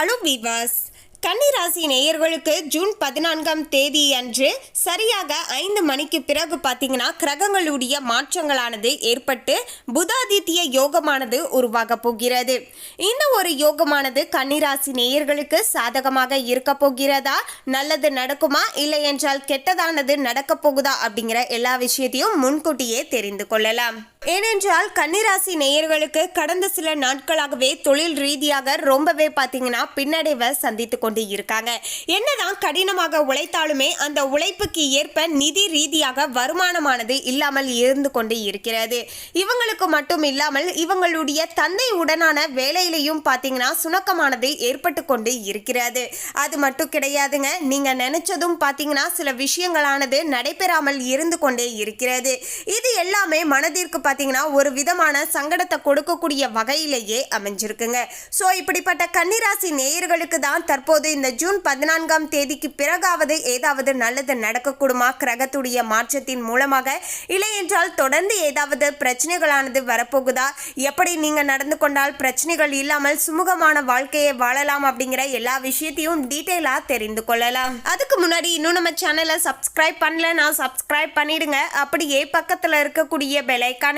Hello வீவாஸ். கன்னிராசி நேயர்களுக்கு June பதினான்காம் தேதி அன்று சரியாக ஐந்து மணிக்கு பிறகு பார்த்தீங்கன்னா கிரகங்களுடைய மாற்றங்களானது ஏற்பட்டு புதாதித்ய யோகமானது உருவாக போகிறது. இந்த ஒரு யோகமானது கன்னிராசி நேயர்களுக்கு சாதகமாக இருக்க போகிறதா? நல்லது நடக்குமா? இல்லை என்றால் கெட்டதானது நடக்க போகுதா? அப்படிங்கிற எல்லா விஷயத்தையும் முன்கூட்டியே தெரிந்து கொள்ளலாம். ஏனென்றால் கன்னிராசி நேயர்களுக்கு கடந்த சில நாட்களாகவே தொழில் ரீதியாக ரொம்பவே பார்த்தீங்கன்னா பின்னடைவை சந்தித்து கொண்டு இருக்காங்க. என்னதான் கடினமாக உழைத்தாலுமே அந்த உழைப்புக்கு ஏற்ப நிதி ரீதியாக வருமானமானது இல்லாமல் இருந்து கொண்டு இருக்கிறது. இவங்களுக்கு மட்டும் இல்லாமல் இவங்களுடைய தந்தை உடனான வேலையிலையும் பார்த்தீங்கன்னா சுணக்கமானது ஏற்பட்டு கொண்டு இருக்கிறது. அது மட்டும் கிடையாதுங்க நீங்க நினைச்சதும் பார்த்தீங்கன்னா சில விஷயங்களானது நடைபெறாமல் இருந்து கொண்டே இருக்கிறது. இது எல்லாமே மனதிற்கு பார்த்தீங்கன்னா ஒரு விதமான சங்கடத்தை கொடுக்கக்கூடிய வகையிலேயே அமைஞ்சிருக்குங்க. ஸோ இப்படிப்பட்ட கன்னிராசி நேயர்களுக்கு தான் தற்போது இந்த ஜூன் பதினான்காம் தேதிக்கு பிறகாவது ஏதாவது நல்லது நடக்கக்கூடுமா? கிரகத்துடைய மாற்றத்தின் மூலமாக இல்லை என்றால் தொடர்ந்து ஏதாவது பிரச்சனைகளானது வரப்போகுதா? எப்படி நீங்கள் நடந்து கொண்டால் பிரச்சனைகள் இல்லாமல் சுமூகமான வாழ்க்கையை வாழலாம் அப்படிங்கிற எல்லா விஷயத்தையும் டீட்டெயிலாக தெரிந்து கொள்ளலாம். அதுக்கு முன்னாடி இன்னும் நம்ம சேனலை சப்ஸ்கிரைப் நான் சப்ஸ்கிரைப் பண்ணிடுங்க. அப்படியே பக்கத்தில் இருக்கக்கூடிய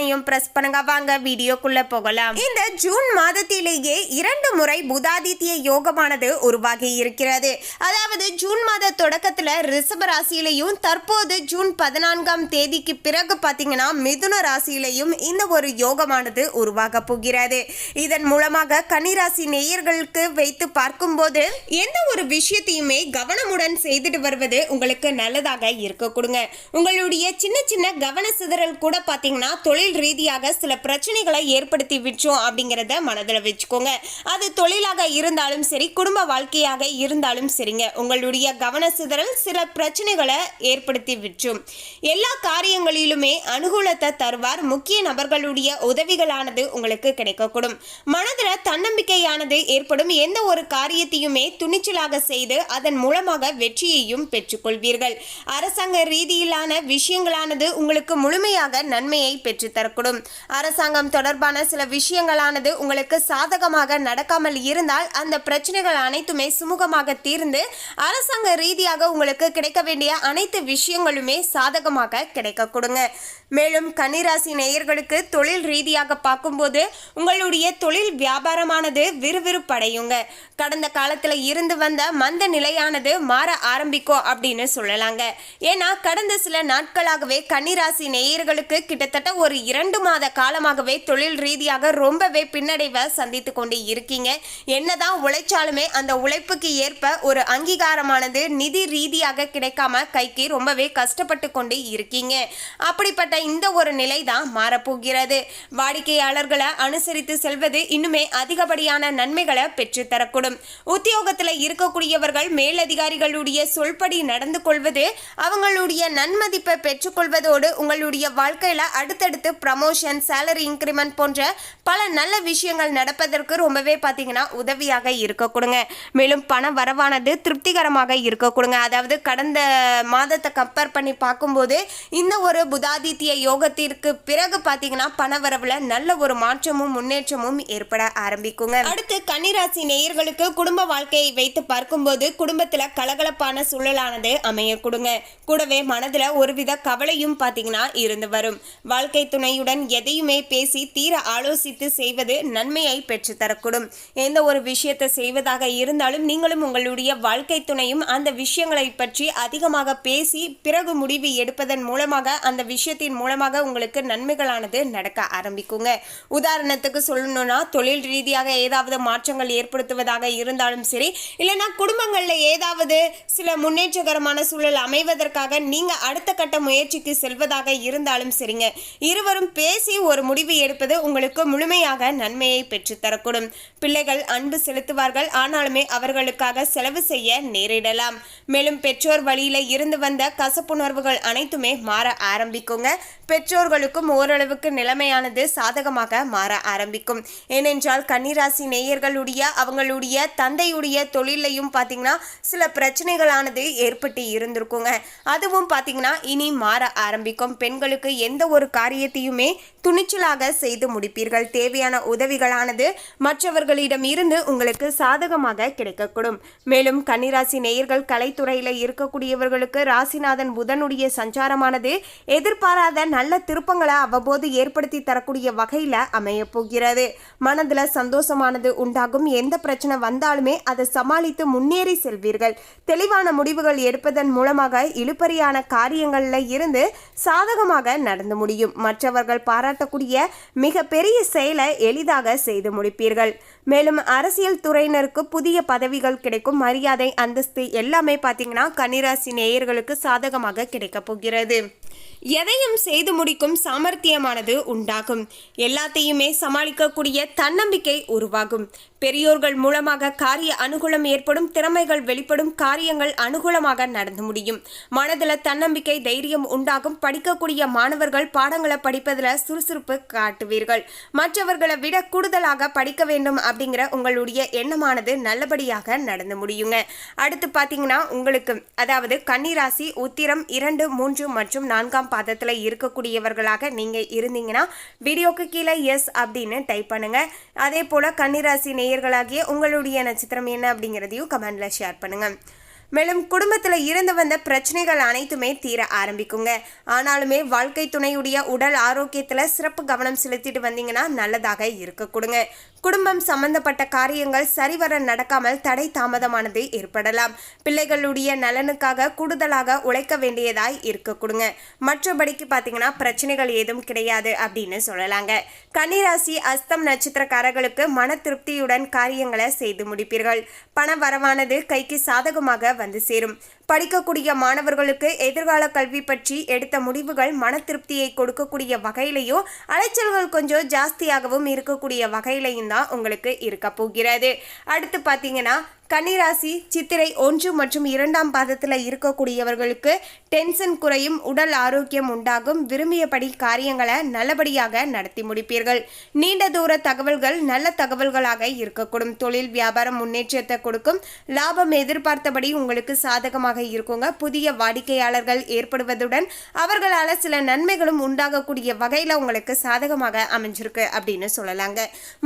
பெலைக்கானையும் பிரஸ் பண்ணுங்க. வாங்க வீடியோக்குள்ள போகலாம். இந்த ஜூன் மாதத்திலேயே இரண்டு முறை புதாதித்ய யோகமானது உருவாகி இருக்கிறது. அதாவது ஜூன் மாத தொடக்கத்துல ரிஷப ராசியிலையும் தற்போது ஜூன் பதினான்காம் தேதிக்கு பிறகு பாத்தீங்கன்னா மிதுன ராசியிலையும் இந்த ஒரு யோகமானது உருவாக போகிறது. இதன் மூலமாக கன்னிராசி நேயர்களுக்கு வைத்து பார்க்கும்போது எந்த ஒரு விஷயத்தையுமே கவனமுடன் செய்துட்டு வருவது உங்களுக்கு நல்லதாக இருக்க கொடுங்க. உங்களுடைய சின்ன சின்ன கவன சிதறல் கூட பாத்தீங்கன்னா தொழில் ரீதியாக சில பிரச்சனைகளை ஏற்படுத்தி விட்டோம் அப்படிங்கிறத மனதில் வச்சுக்கோங்க. அது தொழிலாக இருந்தாலும் சரி குடும்ப வாழ்க்கையாக இருந்தாலும் சரிங்க. உங்களுடைய கவன சிதறல் சில பிரச்சனைகளை ஏற்படுத்தி விற்றும். எல்லா காரியங்களிலுமே அனுகூலத்தை தருவார். முக்கிய நபர்களுடைய உதவிகளானது உங்களுக்கு கிடைக்கக்கூடும். மனதில் தன்னம்பிக்கையானது ஏற்படும். எந்த ஒரு காரியத்தையுமே துணிச்சலாக செய்து அதன் மூலமாக வெற்றியையும் பெற்றுக்கொள்வீர்கள். அரசாங்க ரீதியிலான விஷயங்களானது உங்களுக்கு முழுமையாக நன்மையை தரக்கூடும் அரசாங்கம் தொடர்பான சில விஷயங்களானது உங்களுக்கு சாதகமாக நடக்காமல் இருந்தால் அந்த பிரச்சனைகள் அனைத்துமே சுமூகமாக தீர்ந்து அரசாங்க ரீதியாக உங்களுக்கு கிடைக்க வேண்டிய அனைத்து விஷயங்களுமே சாதகமாக கிடைக்க கொடுங்க. மேலும் கன்னிராசி நேயர்களுக்கு தொழில் ரீதியாக பார்க்கும்போது உங்களுடைய தொழில் வியாபாரமானது விறுவிறுப்படையுங்க. கடந்த காலத்தில் இருந்து வந்த மந்த நிலையானது மாற ஆரம்பிக்கும் அப்படின்னு சொல்லலாங்க. ஏன்னா கடந்த சில நாட்களாகவே கன்னிராசி நேயர்களுக்கு கிட்டத்தட்ட ஒரு இரண்டு மாத காலமாகவே தொழில் ரீதியாக ரொம்பவே பின்னடைவை சந்தித்து கொண்டு இருக்கீங்க. என்னதான் உழைச்சாலுமே அந்த உழைப்புக்கு ஏற்ப ஒரு அங்கீகாரமானது நிதி ரீதியாக கிடைக்காம கைக்கு ரொம்பவே கஷ்டப்பட்டு கொண்டு இருக்கீங்க. அப்படிப்பட்ட இந்த ஒரு நிலை தான் மாறப்போகிறது. வாடிக்கையாளர்களை அனுசரித்து செல்வது இன்னுமே அதிகப்படியான நன்மைகளை பெற்றுத்தரக்கூடும் உத்தியோகத்தில் இருக்கக்கூடியவர்கள் மேலதிகாரிகளுடைய சொல்படி நடந்து கொள்வது அவங்களுடைய நன்மதிப்பை பெற்றுக்கொள்வதோடு உங்களுடைய வாழ்க்கையில் அடுத்தடுத்து ப்ரமோஷன் சேலரி இன்க்ரிமெண்ட் போன்ற பல நல்ல விஷயங்கள் நடப்பதற்கு ரொம்பவே பார்த்தீங்கன்னா உதவியாக இருக்க கொடுங்க. மேலும் பண வரவானது திருப்திகரமாக இருக்க கொடுங்க. அதாவது கடந்த மாதத்தை கம்பேர் பண்ணி பார்க்கும்போது இந்த ஒரு புதாதித்ய யோகத்திற்கு பிறகு பார்த்தீங்கன்னா பண நல்ல ஒரு மாற்றமும் முன்னேற்றமும் ஏற்பட ஆரம்பிக்குங்க. அடுத்து கன்னிராசி நேயர்களுக்கு குடும்ப வாழ்க்கையை வைத்து பார்க்கும்போது குடும்பத்தில் கலகலப்பான சூழலானது அமைய கொடுங்க. கூடவே மனதில் ஒருவித கவலையும் பார்த்தீங்கன்னா இருந்து வரும். வாழ்க்கை துணை துணையுடன் எதையுமே பேசி தீர ஆலோசித்து செய்வது நன்மையை பெற்று தரக்கூடும். எந்த ஒரு விஷயத்தை செய்வதாக இருந்தாலும் நீங்களும் உங்களுடைய வாழ்க்கை துணையும் அந்த விஷயங்களை பற்றி அதிகமாக பேசி பிறகு முடிவு எடுப்பதன் மூலமாக அந்த விஷயத்தின் மூலமாக உங்களுக்கு நன்மைகளானது நடக்க ஆரம்பிக்குங்க. உதாரணத்துக்கு சொல்லணும்னா தொழில் ரீதியாக ஏதாவது மாற்றங்கள் ஏற்படுத்துவதாக இருந்தாலும் சரி இல்லைனா குடும்பங்களில் ஏதாவது சில முன்னேற்றகரமான சூழல் அமைவதற்காக நீங்க அடுத்த கட்ட முயற்சிக்கு செல்வதாக இருந்தாலும் சரிங்க. இருவரும் பேசி ஒரு முடிவு எடுப்பது உங்களுக்கு முழுமையாக நன்மையை பெற்றுத்தரக்கூடும் பிள்ளைகள் அன்பு செலுத்துவார்கள். ஆனாலுமே அவர்களுக்காக செலவு செய்ய நேரிடலாம். மேலும் பெற்றோர் வழியில இருந்து வந்த கசப்புணர்வுகள் அனைத்துமே மாற ஆரம்பிக்குங்க. பெற்றோர்களுக்கும் ஓரளவுக்கு நிலைமையானது சாதகமாக மாற ஆரம்பிக்கும். ஏனென்றால் கன்னிராசி நேயர்களுடைய அவங்களுடைய தந்தையுடைய தொழிலையும் பார்த்தீங்கன்னா சில பிரச்சனைகளானது ஏற்பட்டு இருந்திருக்குங்க. அதுவும் பார்த்தீங்கன்னா இனி மாற ஆரம்பிக்கும். பெண்களுக்கு எந்த ஒரு காரியத்தையுமே துணிச்சலாக செய்து முடிப்பீர்கள். தேவையான உதவிகளானது மற்றவர்களிடம் இருந்து உங்களுக்கு சாதகமாக கிடைக்கக்கூடும். மேலும் கன்னிராசி நேயர்கள் கலைத்துறையில் இருக்கக்கூடியவர்களுக்கு ராசிநாதன் புதனுடைய சஞ்சாரமானது எதிர்பாராத நல்ல திருப்பங்களை அவ்வப்போது ஏற்படுத்தி தரக்கூடிய வகையில் அமைய போகிறது. மனதில் சந்தோஷமானது உண்டாகும். எந்த பிரச்சனை வந்தாலுமே அதை சமாளித்து முன்னேறி செல்வீர்கள். தெளிவான முடிவுகள் எடுப்பதன் மூலமாக இழுபறியான காரியங்களில் இருந்து சாதகமாக நடந்து முடியும். மற்றவர்கள் பாராட்டக்கூடிய மிக பெரிய செயலை எளிதாக செய்து முடிப்பீர்கள். மேலும் அரசியல் துறையினருக்கு புதிய பதவிகள் கிடைக்கும். மரியாதை அந்தஸ்து எல்லாமே பார்த்தீங்கன்னா கன்னிராசி நேயர்களுக்கு சாதகமாக கிடைக்கப் போகிறது. எதையும் செய்து முடிக்கும் சாமர்த்தியமானது உண்டாகும். எல்லாத்தையுமே சமாளிக்கக்கூடிய தன்னம்பிக்கை உருவாகும். பெரியோர்கள் மூலமாக காரிய அனுகூலம் ஏற்படும் திறமைகள் வெளிப்படும் காரியங்கள் அனுகூலமாக நடந்து முடியும். மனதில் தன்னம்பிக்கை தைரியம் உண்டாகும். படிக்கக்கூடிய மாணவர்கள் பாடங்களை படிப்பதில் சுறுசுறுப்பு காட்டுவீர்கள். மற்றவர்களை விட கூடுதலாக படிக்க வேண்டும் அப்படிங்கிற உங்களுடைய எண்ணமானது நல்லபடியாக நடந்து முடியுங்க. அடுத்து பார்த்தீங்கன்னா உங்களுக்கு அதாவது கன்னிராசி உத்திரம் இரண்டு மூன்று மற்றும் நான்காம் பாதத்தில் இருக்கக்கூடியவர்களாக நீங்கள் இருந்தீங்கன்னா வீடியோக்கு கீழே எஸ் அப்படின்னு டைப் பண்ணுங்க. அதே போல் கன்னிராசி நேயர்களாகிய உங்களுடைய நட்சத்திரம் என்ன அப்படிங்கிறதையும் கமெண்டில் ஷேர் பண்ணுங்கள் மேலும் குடும்பத்தில் இருந்து வந்த பிரச்சனைகள் அனைத்துமே தீர ஆரம்பிக்குங்க. ஆனாலுமே வாழ்க்கை துணையுடைய உடல் ஆரோக்கியத்தில் சிறப்பு கவனம் செலுத்திட்டு வந்தீங்கன்னா நல்லதாக இருக்க கொடுங்க. குடும்பம் சம்பந்தப்பட்ட காரியங்கள் சரிவர நடக்காமல் தடை தாமதமானது ஏற்படலாம். பிள்ளைகளுடைய நலனுக்காக கூடுதலாக உழைக்க வேண்டியதாய் இருக்க கொடுங்க. மற்றபடிக்கு பார்த்தீங்கன்னா பிரச்சனைகள் ஏதும் கிடையாது அப்படின்னு சொல்லலாங்க. கன்னிராசி அஸ்தம் நட்சத்திரக்காரர்களுக்கு மன திருப்தியுடன் காரியங்களை செய்து முடிப்பீர்கள். பண வரவானது கைக்கு சாதகமாக வந்து சேரும். படிக்கக்கூடிய மாணவர்களுக்கு எதிர்கால கல்வி பற்றி எடுத்த முடிவுகள் மன திருப்தியை கொடுக்கக்கூடிய வகையிலையும் அலைச்சல்கள் கொஞ்சம் ஜாஸ்தியாகவும் இருக்கக்கூடிய வகையிலையும் தான் உங்களுக்கு இருக்க போகிறது. அடுத்து பார்த்தீங்கன்னா கன்னிராசி சித்திரை ஒன்று மற்றும் இரண்டாம் பாதத்தில் இருக்கக்கூடியவர்களுக்கு டென்ஷன் குறையும் உடல் ஆரோக்கியம் உண்டாகும் விரும்பியபடி காரியங்களை நல்லபடியாக நடத்தி முடிப்பீர்கள். நீண்ட தூர தகவல்கள் நல்ல தகவல்களாக இருக்கக்கூடும். தொழில் வியாபாரம் முன்னேற்றத்தை கொடுக்கும். லாபம் எதிர்பார்த்தபடி உங்களுக்கு சாதகமாக இருக்குங்க. புதிய வாடிக்கையாளர்கள் ஏற்படுவதுடன் அவர்களால் சில நன்மைகளும் உண்டாகக்கூடிய வகையில் உங்களுக்கு சாதகமாக அமைஞ்சிருக்கு அப்படின்னு சொல்லலாங்க.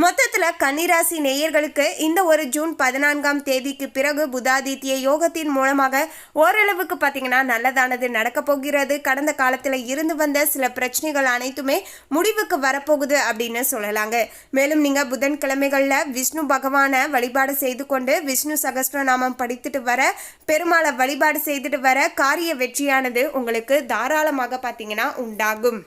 மொத்தத்தில் கன்னிராசி நேயர்களுக்கு இந்த ஒரு ஜூன் பதினான்காம் தேதி தேதிக்கு பிறகு புதாதித்ய யோகத்தின் மூலமாக ஓரளவுக்கு பார்த்தீங்கன்னா நல்லதானது நடக்க போகிறது. கடந்த காலத்தில் இருந்து வந்த சில பிரச்சனைகள் அனைத்துமே முடிவுக்கு வரப்போகுது அப்படின்னு சொல்லலாங்க. மேலும் நீங்கள் புதன்கிழமைகளில் விஷ்ணு பகவானை வழிபாடு செய்து கொண்டு விஷ்ணு சகஸ்ரநாமம் படித்துட்டு வர பெருமாளை வழிபாடு செய்துட்டு வர காரிய வெற்றியானது உங்களுக்கு தாராளமாக பார்த்தீங்கன்னா உண்டாகும்.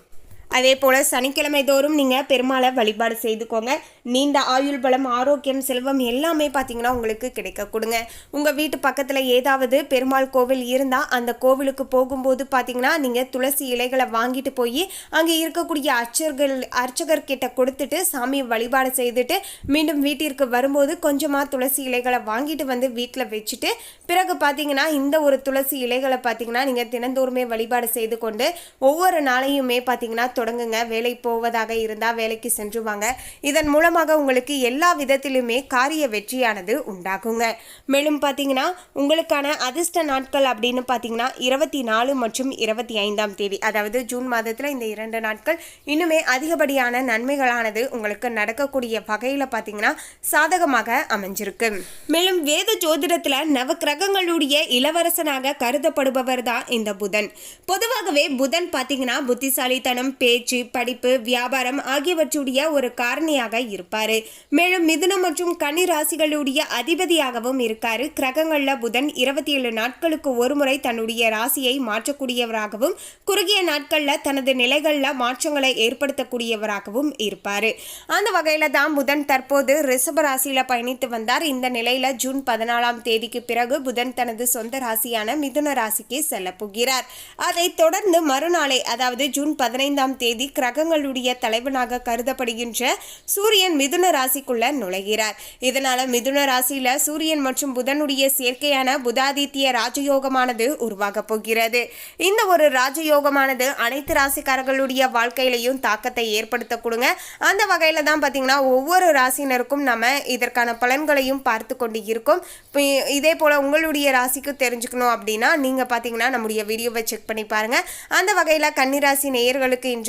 அதே போல் சனிக்கிழமை தோறும் நீங்கள் பெருமாளை வழிபாடு செய்துக்கோங்க. நீண்ட ஆயுள் பலம் ஆரோக்கியம் செல்வம் எல்லாமே பார்த்தீங்கன்னா உங்களுக்கு கிடைக்க கொடுங்க. உங்கள் வீட்டு பக்கத்தில் ஏதாவது பெருமாள் கோவில் இருந்தால் அந்த கோவிலுக்கு போகும்போது பார்த்தீங்கன்னா நீங்கள் துளசி இலைகளை வாங்கிட்டு போய் அங்கே இருக்கக்கூடிய அர்ச்சர்கள் அர்ச்சகர்கிட்ட கொடுத்துட்டு சாமி வழிபாடு செய்துட்டு மீண்டும் வீட்டிற்கு வரும்போது கொஞ்சமாக துளசி இலைகளை வாங்கிட்டு வந்து வீட்டில் வச்சுட்டு பிறகு பார்த்தீங்கன்னா இந்த ஒரு துளசி இலைகளை பார்த்தீங்கன்னா நீங்கள் தினந்தோறுமே வழிபாடு செய்து கொண்டு ஒவ்வொரு நாளையுமே பார்த்தீங்கன்னா தொடங்குங்க. வேலை போவதாக இருந்தால் வேலைக்கு சென்று வாங்க. இதன் மூலமாக உங்களுக்கு எல்லா விதத்திலுமே காரிய வெற்றியானது உண்டாகுங்க. மேலும் பார்த்தீங்கன்னா உங்களுக்கான அதிர்ஷ்ட நாட்கள் அப்படின்னு பார்த்தீங்கன்னா இருபத்தி நாலு மற்றும் இருபத்தி ஐந்தாம் தேதி அதாவது ஜூன் மாதத்தில் இந்த இரண்டு நாட்கள் இன்னுமே அதிகப்படியான நன்மைகளானது உங்களுக்கு நடக்கக்கூடிய வகையில் பார்த்தீங்கன்னா சாதகமாக அமைஞ்சிருக்கு. மேலும் வேத ஜோதிடத்தில் நவக்கிரகங்களுடைய இளவரசனாக கருதப்படுபவர் தான் இந்த புதன். பொதுவாகவே புதன் பார்த்தீங்கன்னா புத்திசாலித்தனம் பேச்சு படிப்பு வியாபாரம் ஆகியவற்றுடைய ஒரு காரணியாக இருப்பாரு. மேலும் மிதுனம் மற்றும் கனி ராசிகளுடைய அதிபதியாகவும் இருக்காரு. கிரகங்கள்ல புதன் இருபத்தி ஏழு நாட்களுக்கு ஒருமுறை தன்னுடைய ராசியை மாற்றக்கூடியவராகவும் குறுகிய நாட்கள்ல தனது நிலைகள்ல மாற்றங்களை ஏற்படுத்தக்கூடியவராகவும் இருப்பாரு. அந்த வகையில தான் புதன் தற்போது ரிஷப ராசியில பயணித்து வந்தார். இந்த நிலையில ஜூன் பதினாலாம் தேதிக்கு பிறகு புதன் தனது சொந்த ராசியான மிதுன ராசிக்கு செல்ல போகிறார். அதைத் தொடர்ந்து மறுநாளை அதாவது ஜூன் பதினைந்தாம் தேதி கிரகங்களுடைய தலைவனாக கருதப்படுகின்ற சூரியன் மிதுன ராசிக்குள்ள நுழைகிறார். இதனால மிதுன ராசியில சூரியன் மற்றும் புதனுடைய சேர்க்கையான புதாதித்ய ராஜயோகமானது உருவாக போகிறது. இந்த ஒரு ராஜயோகமானது அனைத்து ராசிக்காரர்களுடைய வாழ்க்கையிலையும் தாக்கத்தை ஏற்படுத்த கொடுங்க. அந்த வகையில தான் பார்த்தீங்கன்னா ஒவ்வொரு ராசினருக்கும் நம்ம இதற்கான பலன்களையும் பார்த்து கொண்டு இருக்கோம். இப்போ இதே போல உங்களுடைய ராசிக்கு தெரிஞ்சுக்கணும் அப்படின்னா நீங்க பார்த்தீங்கன்னா நம்முடைய வீடியோவை செக் பண்ணி பாருங்க. அந்த வகையில கன்னிராசி நேயர்களுக்கு இன்று